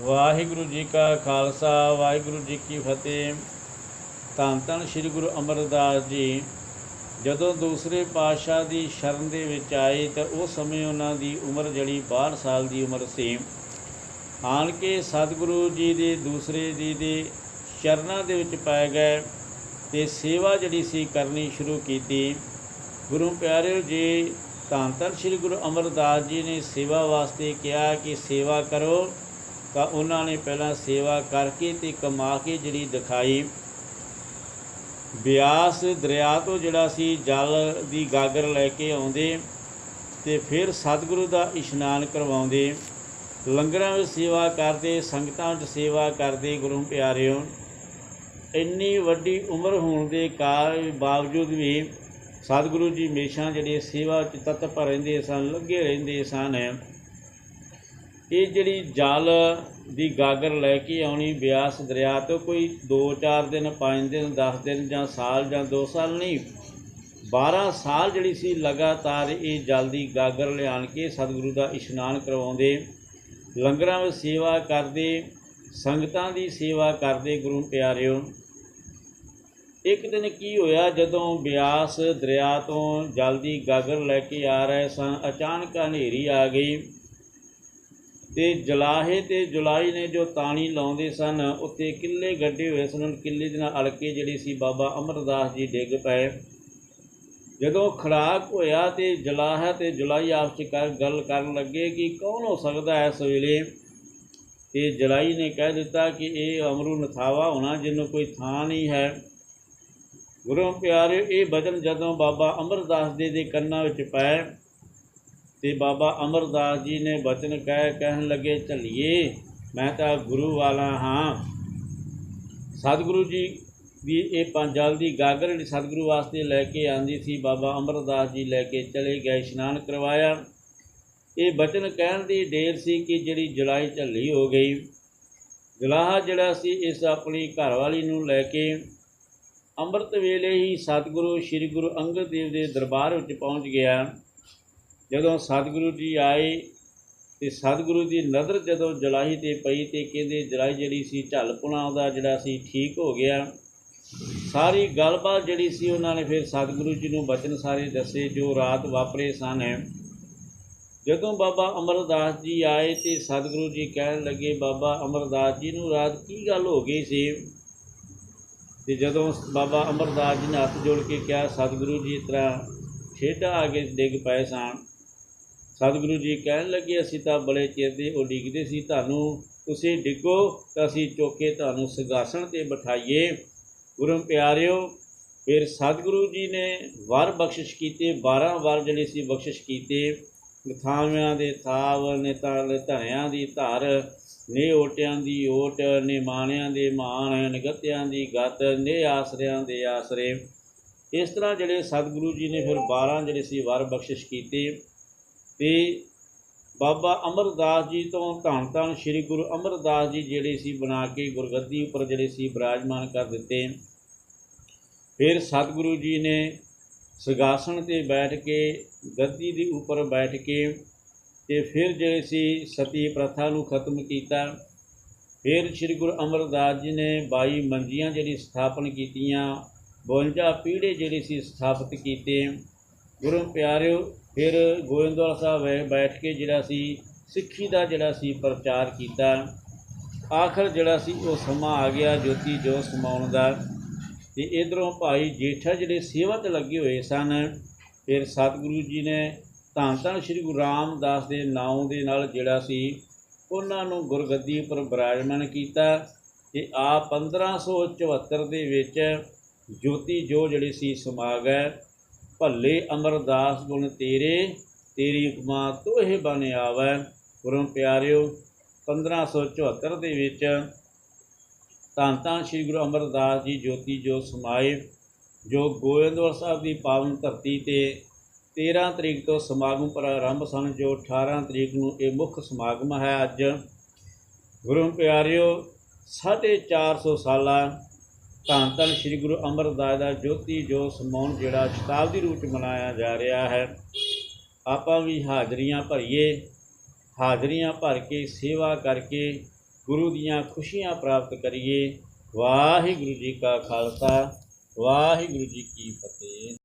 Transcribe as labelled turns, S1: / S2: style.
S1: ਵਾਹਿਗੁਰੂ ਜੀ ਕਾ ਖਾਲਸਾ, ਵਾਹਿਗੁਰੂ ਜੀ ਕੀ ਫਤਿਹ। ਧੰਨ ਧੰਨ ਸ੍ਰੀ ਗੁਰੂ ਅਮਰਦਾਸ ਜੀ। ਜਦੋਂ ਦੂਸਰੇ ਪਾਤਸ਼ਾਹ ਦੀ ਸ਼ਰਨ ਦੇ ਵਿੱਚ ਆਏ ਤਾਂ ਉਸ ਸਮੇਂ ਉਹਨਾਂ ਦੀ ਉਮਰ ਜਿਹੜੀ 62 ਸਾਲ ਦੀ ਉਮਰ ਸੀ। ਆਣ ਕੇ ਸਤਿਗੁਰੂ ਜੀ ਦੇ ਦੂਸਰੇ ਜੀ ਦੇ ਚਰਨਾਂ ਦੇ ਵਿੱਚ ਪੈ ਗਏ ਤੇ ਸੇਵਾ ਜਿਹੜੀ ਸੀ ਕਰਨੀ ਸ਼ੁਰੂ ਕੀਤੀ। ਗੁਰੂ ਪਿਆਰਿਓ ਜੀ, ਧੰਨ ਧੰਨ ਸ੍ਰੀ ਗੁਰੂ ਅਮਰਦਾਸ ਜੀ ਨੇ ਸੇਵਾ ਵਾਸਤੇ ਕਿਹਾ ਕਿ ਸੇਵਾ ਕਰੋ। ਤਾਂ ਉਹਨਾਂ ਨੇ ਪਹਿਲਾਂ ਸੇਵਾ ਕਰਕੇ ਤੇ ਕਮਾ ਕੇ ਜਿਹੜੀ ਦਿਖਾਈ। ਬਿਆਸ ਦਰਿਆ ਤੋਂ ਜਿਹੜਾ ਸੀ, ਜਲ ਦੀ ਗਾਗਰ ਲੈ ਕੇ ਆਉਂਦੇ ਤੇ ਫਿਰ ਸਤਿਗੁਰੂ ਦਾ ਇਸ਼ਨਾਨ ਕਰਵਾਉਂਦੇ। ਲੰਗਰਾਂ ਵਿੱਚ ਸੇਵਾ ਕਰਦੇ, ਸੰਗਤਾਂ ਵਿੱਚ ਸੇਵਾ ਕਰਦੇ, ਗੁਰੂ ਪਿਆਰਿਓ, ਇੰਨੀ ਵੱਡੀ ਉਮਰ ਹੋਣ ਦੇ ਕਾਰ ਬਾਵਜੂਦ ਵੀ ਸਤਿਗੁਰੂ ਜੀ ਹਮੇਸ਼ਾ ਜਿਹੜੇ ਸੇਵਾ ਚ ਤਤਪਰ ਰਹਿੰਦੇ ਸਨ, ਲੱਗੇ ਰਹਿੰਦੇ ਸਨ। ਇਹ ਜਿਹੜੀ ਜਲ ਦੀ ਗਾਗਰ ਲੈ ਕੇ ਆਉਣੀ ਬਿਆਸ ਦਰਿਆ ਤੋਂ ਕੋਈ 2-4 ਦਿਨ 5 ਦਿਨ 10 ਦਿਨ ਜਾਂ ਸਾਲ ਜਾਂ 2 ਸਾਲ ਨਹੀਂ 12 ਸਾਲ ਜਿਹੜੀ ਸੀ ਲਗਾਤਾਰ ਇਹ ਜਲ ਦੀ ਗਾਗਰ ਲਿਆਣ ਕੇ ਸਤਿਗੁਰੂ ਦਾ ਇਸ਼ਨਾਨ ਕਰਵਾਉਂਦੇ, ਲੰਗਰਾਂ ਵਿੱਚ ਸੇਵਾ ਕਰਦੇ, ਸੰਗਤਾਂ ਦੀ ਸੇਵਾ ਕਰਦੇ ਗੁਰੂ ਪਿਆਰਿਓ। ਇੱਕ ਦਿਨ ਕੀ ਹੋਇਆ, ਜਦੋਂ ਬਿਆਸ ਦਰਿਆ ਤੋਂ ਜਲ ਦੀ ਗਾਗਰ ਲੈ ਕੇ ਆ ਰਹੇ ਸਨ, ਅਚਾਨਕ ਹਨੇਰੀ ਆ ਗਈ। ਤੇ ਜਲਾਹੇ ਤੇ ਜੁਲਾਈ ਨੇ ਜੋ ਤਾਣੀ ਲਾਉਂਦੇ ਸਨ, ਉੱਥੇ ਕਿੱਲੇ ਗੱਡੇ ਹੋਏ ਸਨ ਕਿੱਲੇ ਦੇ ਨਾਲ ਅਲਕੇ ਜਿਹੜੀ ਸੀ ਬਾਬਾ ਅਮਰਦਾਸ ਜੀ ਡਿੱਗ ਪਏ। ਜਦੋਂ ਖੜਾਕ ਹੋਇਆ ਤੇ ਜਲਾਹਾ ਤੇ ਜੁਲਾਈ ਆਪਸ ਵਿੱਚ ਕਰ ਗੱਲ ਕਰਨ ਲੱਗੇ ਕਿ ਕੌਣ ਹੋ ਸਕਦਾ ਹੈ ਇਸ ਵੇਲੇ? ਤੇ ਜਲਾਈ ਨੇ ਕਹਿ ਦਿੱਤਾ ਕਿ ਇਹ ਅਮਰੂ ਨਥਾਵਾ ਹੋਣਾ, ਜਿਹਨੂੰ ਕੋਈ ਥਾਂ ਨਹੀਂ ਹੈ। ਗੁਰੂ ਪਿਆਰੇ ਇਹ ਬਚਨ ਜਦੋਂ ਬਾਬਾ ਅਮਰਦਾਸ ਜੀ ਦੇ ਕੰਨਾਂ ਵਿੱਚ ਪਏ ਤੇ ਬਾਬਾ ਅਮਰਦਾਸ ਜੀ ਨੇ ਬਚਨ ਕਹਿ ਕਹਿਣ ਲੱਗੇ ਝੱਲੀਏ ਮੈਂ ਤਾਂ ਗੁਰੂ ਵਾਲਾ ਹਾਂ। ਸਤਿਗੁਰੂ ਜੀ ਵੀ ਇਹ ਪੰਜਲ ਦੀ ਗਾਗਰ ਜਿਹੜੀ ਸਤਿਗੁਰੂ ਵਾਸਤੇ ਲੈ ਕੇ ਆਂਦੀ ਸੀ, ਬਾਬਾ ਅਮਰਦਾਸ ਜੀ ਲੈ ਕੇ ਚਲੇ ਗਏ, ਇਸ਼ਨਾਨ ਕਰਵਾਇਆ। ਇਹ ਬਚਨ ਕਹਿਣ ਦੀ ਢੇਰ ਸੀ ਕਿ ਜਿਹੜੀ ਜੁਲਾਈ ਝੱਲੀ ਹੋ ਗਈ। ਜਲਾਹਾ ਜਿਹੜਾ ਸੀ, ਇਸ ਆਪਣੀ ਘਰਵਾਲੀ ਨੂੰ ਲੈ ਕੇ ਅੰਮ੍ਰਿਤ ਵੇਲੇ ਹੀ ਸਤਿਗੁਰੂ, ਸ੍ਰੀ ਗੁਰੂ ਅੰਗਦ ਦੇਵ ਦੇ ਦਰਬਾਰ ਵਿੱਚ ਪਹੁੰਚ ਗਿਆ। ਜਦੋਂ ਸਤਿਗੁਰੂ ਜੀ ਆਏ ਤੇ ਸਤਿਗੁਰੂ ਦੀ ਨਜ਼ਰ ਜਦੋਂ ਜਲਾਹੀ ਤੇ ਪਈ ਤੇ ਕਹਿੰਦੇ ਜਲਾਈ ਜਿਹੜੀ ਸੀ ਝਲਪੁਣਾ ਉਹਦਾ ਜਿਹੜਾ ਸੀ ਠੀਕ ਹੋ ਗਿਆ। ਸਾਰੀ ਗੱਲਬਾਤ ਜਿਹੜੀ ਸੀ ਉਹਨਾਂ ਨੇ ਫਿਰ ਸਤਿਗੁਰੂ ਜੀ ਨੂੰ ਬਚਨ ਸਾਰੇ ਦੱਸੇ ਜੋ ਰਾਤ ਵਾਪਰੇ ਸਨ। ਜਦੋਂ ਬਾਬਾ ਅਮਰਦਾਸ ਜੀ ਆਏ ਤੇ ਸਤਿਗੁਰੂ ਜੀ ਕਹਿਣ ਲੱਗੇ, ਬਾਬਾ ਅਮਰਦਾਸ ਜੀ ਨੂੰ ਰਾਤ ਕੀ ਗੱਲ ਹੋ ਗਈ ਸੀ? ਤੇ ਜਦੋਂ ਬਾਬਾ ਅਮਰਦਾਸ ਜੀ ਨੇ ਹੱਥ ਜੋੜ ਕੇ ਕਿਹਾ, ਸਤਿਗੁਰੂ ਜੀ, ਇਸ ਤਰ੍ਹਾਂ ਛੇਡਾ ਆ ਕੇ ਡਿੱਗ ਪਏ ਸਨ ਸਤਿਗੁਰੂ ਜੀ ਕਹਿਣ ਲੱਗੇ, ਅਸੀਂ ਤਾਂ ਬੜੇ ਚਿਰ ਦੇ ਉਹ ਸੀ, ਤੁਹਾਨੂੰ ਤੁਸੀਂ ਡਿੱਗੋ ਤਾਂ ਅਸੀਂ ਚੁੱਕ ਕੇ ਤੁਹਾਨੂੰ ਸਿੰਘਾਸਣ ਤੇ ਬਿਠਾਈਏ। ਗੁਰੂ ਪਿਆਰਿਓ, ਫਿਰ ਸਤਿਗੁਰੂ ਜੀ ਨੇ ਵਰ ਬਖਸ਼ਿਸ਼ ਕੀਤੇ 12 ਵਾਰ ਜਿਹੜੇ ਸੀ ਬਖਸ਼ਿਸ਼ ਕੀਤੇ। ਥਾਵਿਆਂ ਦੇ ਥਾਵ, ਨੇ ਤਲ ਧਰਿਆਂ ਦੀ ਧਰ, ਨੇ ਓਟਿਆਂ ਦੀ ਓਟ, ਨੇ ਮਾਣਿਆਂ ਦੇ ਮਾਣ, ਨਿਗਤਿਆਂ ਦੀ ਗਤ, ਨੇ ਆਸਰਿਆਂ ਦੇ ਆਸਰੇ। ਇਸ ਤਰ੍ਹਾਂ ਜਿਹੜੇ ਸਤਿਗੁਰੂ ਜੀ ਨੇ ਫਿਰ 12 ਜਿਹੜੇ ਸੀ ਵਰ ਬਖਸ਼ਿਸ਼ ਕੀਤੇ। ਤੇ ਬਾਬਾ ਅਮਰਦਾਸ ਜੀ ਤੋਂ ਧੰਨ ਧੰਨ ਸ੍ਰੀ ਗੁਰੂ ਅਮਰਦਾਸ ਜੀ ਜਿਹੜੇ ਸੀ ਬਣਾ ਕੇ ਗੁਰਗੱਦੀ ਉੱਪਰ ਜਿਹੜੇ ਸੀ ਬਿਰਾਜਮਾਨ ਕਰ ਦਿੱਤੇ। ਫਿਰ ਸਤਿਗੁਰੂ ਜੀ ਨੇ ਸਗਾਸਣ ਤੇ ਬੈਠ ਕੇ, ਗੱਦੀ ਦੇ ਉੱਪਰ ਬੈਠ ਕੇ ਤੇ ਫਿਰ ਜਿਹੜੇ ਸੀ ਸਤੀ ਪ੍ਰਥਾ ਨੂੰ ਖਤਮ ਕੀਤਾ। ਫਿਰ ਸ੍ਰੀ ਗੁਰੂ ਅਮਰਦਾਸ ਜੀ ਨੇ 22 ਮੰਜੀਆਂ ਜਿਹੜੀ ਸਥਾਪਨ ਕੀਤੀਆਂ 52 ਪੀੜੇ ਜਿਹੜੇ ਸੀ ਸਥਾਪਿਤ ਕੀਤੇ। ਗੁਰੂ ਪਿਆਰਿਓ ਫਿਰ ਗੋਇੰਦਵਾਲ ਸਾਹਿਬ ਬੈਠ ਕੇ ਜਿਹੜਾ ਸੀ, ਸਿੱਖੀ ਦਾ ਜਿਹੜਾ ਸੀ ਪ੍ਰਚਾਰ ਕੀਤਾ। ਆਖਰ ਜਿਹੜਾ ਸੀ ਉਹ ਸਮਾਂ ਆ ਗਿਆ ਜੋਤੀ ਜੋ ਸਮਾਉਣ ਦਾ। ਤੇ ਇਧਰੋਂ ਭਾਈ ਜੇਠਾ ਜਿਹੜੇ ਸੇਵਾ ਤੇ ਲੱਗੇ ਹੋਏ ਸਨ, ਫਿਰ ਸਤਿਗੁਰੂ ਜੀ ਨੇ ਧੰਨ ਧੰਨ ਸ੍ਰੀ ਗੁਰੂ ਰਾਮਦਾਸ ਦੇ ਨਾਮ ਦੇ ਨਾਲ ਜਿਹੜਾ ਸੀ, ਉਹਨਾਂ ਨੂੰ ਗੁਰਗੱਦੀ ਉੱਪਰ ਬਿਰਾਜਮਾਨ ਕੀਤਾ। ਤੇ ਆ 1574 ਦੇ ਵਿੱਚ ਜੋਤੀ ਜੋ ਜਿਹੜੀ ਸੀ ਸਮਾ ਗਏ ਭੱਲੇ ਅਮਰਦਾਸ ਗੁਣ ਤੇਰੇ, ਤੇਰੀ ਉਪਮਾ ਤੋਹੇ ਬਨ ਆਵੈ। ਗੁਰੂ ਪਿਆਰਿਓ 1574 ਦੇ ਵਿੱਚ ਧੰਨ ਤਾਂ ਸ੍ਰੀ ਗੁਰੂ ਅਮਰਦਾਸ ਜੀ ਜੋਤੀ ਜੋ ਸਮਾਏ, ਜੋ ਗੋਇੰਦਵਾਲ ਸਾਹਿਬ ਦੀ ਪਾਵਨ ਧਰਤੀ ਤੇ 13 ਤਰੀਕ ਤੋਂ ਸਮਾਗਮ ਪ੍ਰਾਰੰਭ ਸਨ, ਜੋ 18 ਤਰੀਕ ਨੂੰ ਇਹ ਮੁੱਖ ਸਮਾਗਮ ਹੈ ਅੱਜ। ਗੁਰੂ ਪਿਆਰਿਓ 450 ਸਾਲਾ ਧੰਨ ਧੰਨ ਸ੍ਰੀ ਗੁਰੂ ਅਮਰਦਾਸ ਦਾ ਜੋਤੀ ਜੋ ਸਮਾਉਣ ਜਿਹੜਾ ਸ਼ਤਾਬਦੀ ਰੂਪ ਚ ਮਨਾਇਆ ਜਾ ਰਿਹਾ ਹੈ। ਆਪਾਂ ਵੀ ਹਾਜ਼ਰੀਆਂ ਭਰੀਏ, ਹਾਜ਼ਰੀਆਂ ਭਰ ਕੇ ਸੇਵਾ ਕਰਕੇ ਗੁਰੂ ਦੀਆਂ ਖੁਸ਼ੀਆਂ ਪ੍ਰਾਪਤ ਕਰੀਏ। ਵਾਹਿਗੁਰੂ ਜੀ ਕਾ ਖਾਲਸਾ, ਵਾਹਿਗੁਰੂ ਜੀ ਕੀ ਫਤਿਹ।